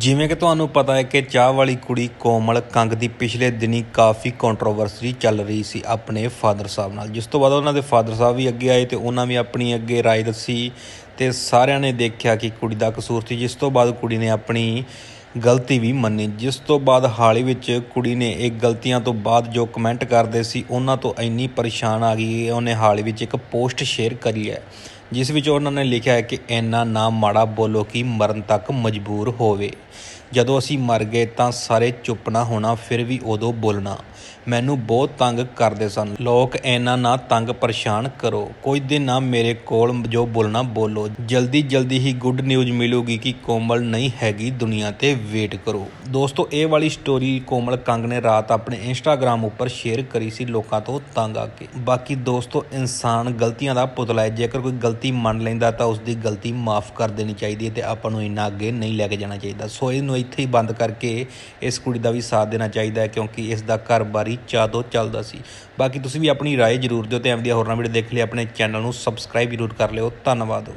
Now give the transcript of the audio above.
ਜਿਵੇਂ ਕਿ ਤੁਹਾਨੂੰ ਪਤਾ ਹੈ ਕਿ ਚਾਹ ਵਾਲੀ ਕੁੜੀ ਕੋਮਲ ਕੰਗ ਦੀ ਪਿਛਲੇ ਦਿਨੀ ਕਾਫੀ ਕੰਟਰੋਵਰਸੀ ਚੱਲ ਰਹੀ ਸੀ ਆਪਣੇ ਫਾਦਰ ਸਾਹਿਬ ਨਾਲ। ਜਿਸ ਤੋਂ ਬਾਅਦ ਉਹਨਾਂ ਦੇ ਫਾਦਰ ਸਾਹਿਬ ਵੀ ਅੱਗੇ ਆਏ ਤੇ ਉਹਨਾਂ ਵੀ ਆਪਣੀ ਅੱਗੇ ਰਾਏ ਦੱਸੀ ਤੇ ਸਾਰਿਆਂ ਨੇ ਦੇਖਿਆ ਕਿ ਕੁੜੀ ਦਾ ਕਸੂਰ ਸੀ, ਜਿਸ ਤੋਂ ਬਾਅਦ ਕੁੜੀ ਨੇ ਆਪਣੀ ਗਲਤੀ ਵੀ ਮੰਨੀ। ਜਿਸ ਤੋਂ ਬਾਅਦ ਹਾਲ ਹੀ ਵਿੱਚ ਕੁੜੀ ਨੇ ਇਹ ਗਲਤੀਆਂ ਤੋਂ ਬਾਅਦ ਜੋ ਕਮੈਂਟ ਕਰਦੇ ਸੀ, ਉਹਨਾਂ ਤੋਂ ਇੰਨੀ ਪਰੇਸ਼ਾਨ ਆ ਗਈ, ਉਹਨੇ ਹਾਲ ਹੀ ਵਿੱਚ ਇੱਕ ਪੋਸਟ ਸ਼ੇਅਰ ਕਰੀ ਹੈ। ਜਿਸ ਵਿੱਚ ਉਹਨਾਂ ਨੇ ਲਿਖਿਆ ਹੈ ਕਿ ਇੰਨਾ ਨਾ ਮਾੜਾ ਬੋਲੋ ਕਿ ਮਰਨ ਤੱਕ ਮਜਬੂਰ ਹੋਵੇ। ਜਦੋਂ ਅਸੀਂ ਮਰ ਗਏ ਤਾਂ ਸਾਰੇ ਚੁੱਪ ਨਾ ਹੋਣਾ, ਫਿਰ ਵੀ ਉਦੋਂ ਬੋਲਣਾ। ਮੈਨੂੰ ਬਹੁਤ ਤੰਗ ਕਰਦੇ ਸਨ। ਲੋਕ ਇੰਨਾ ਨਾ ਤੰਗ ਪਰੇਸ਼ਾਨ ਕਰੋ। ਕੋਈ ਦਿਨ ਨਾ ਮੇਰੇ ਕੋਲ ਜੋ ਬੋਲਣਾ, ਬੋਲੋ। ਜਲਦੀ ਜਲਦੀ ਹੀ ਗੁੱਡ ਨਿਊਜ਼ ਮਿਲੂਗੀ ਕਿ ਕੋਮਲ ਨਹੀਂ ਹੈਗੀ ਦੁਨੀਆ ਤੇ। ਵੇਟ ਕਰੋ। ਦੋਸਤੋ, ਇਹ ਵਾਲੀ ਸਟੋਰੀ ਕੋਮਲ ਕੰਗ ਨੇ ਰਾਤ ਆਪਣੇ ਇੰਸਟਾਗ੍ਰam ਉੱਪਰ ਸ਼ੇਅਰ ਕਰੀ ਸੀ ਲੋਕਾਂ ਤੋਂ ਤੰਗ ਆ ਕੇ। ਬਾਕੀ ਦੋਸਤੋ, ਇਨਸਾਨ ਗਲਤੀਆਂ ਦਾ ਪੁਤਲਾ ਹੈ। ਜੇਕਰ ਕੋਈ ਗਲਤੀ ਮੰਨ ਲੈਂਦਾ ਤਾਂ ਉਸ ਦੀ ਗਲਤੀ ਮਾਫ ਕਰ ਦੇਣੀ ਚਾਹੀਦੀ ਹੈ ਤੇ ਆਪਾਂ ਨੂੰ ਇੰਨਾ ਅੱਗੇ ਨਹੀਂ ਲੈ ਕੇ ਜਾਣਾ ਚਾਹੀਦਾ। ਸੋ ਇਹਨੂੰ ਇੱਥੇ ਹੀ ਬੰਦ ਕਰਕੇ ਇਸ ਕੁੜੀ ਦਾ ਵੀ ਸਾਥ ਦੇਣਾ ਚਾਹੀਦਾ ਹੈ ਕਿਉਂਕਿ ਇਸ ਦਾ ਘਰ-ਬਾਰੀ ਚਾਦੋ ਚੱਲਦਾ ਸੀ। ਬਾਕੀ ਤੁਸੀਂ ਵੀ ਆਪਣੀ ਰਾਏ ਜ਼ਰੂਰ ਦਿਓ ਤੇ ਐਵੇਂ ਦੀਆਂ ਹੋਰਨਾਂ ਵੀਡੀਓ ਦੇਖ ਲਈ ਆਪਣੇ ਚੈਨਲ ਨੂੰ ਸਬਸਕ੍ਰਾਈਬ ਜ਼ਰੂਰ ਕਰ ਲਿਓ। ਧੰਨਵਾਦ।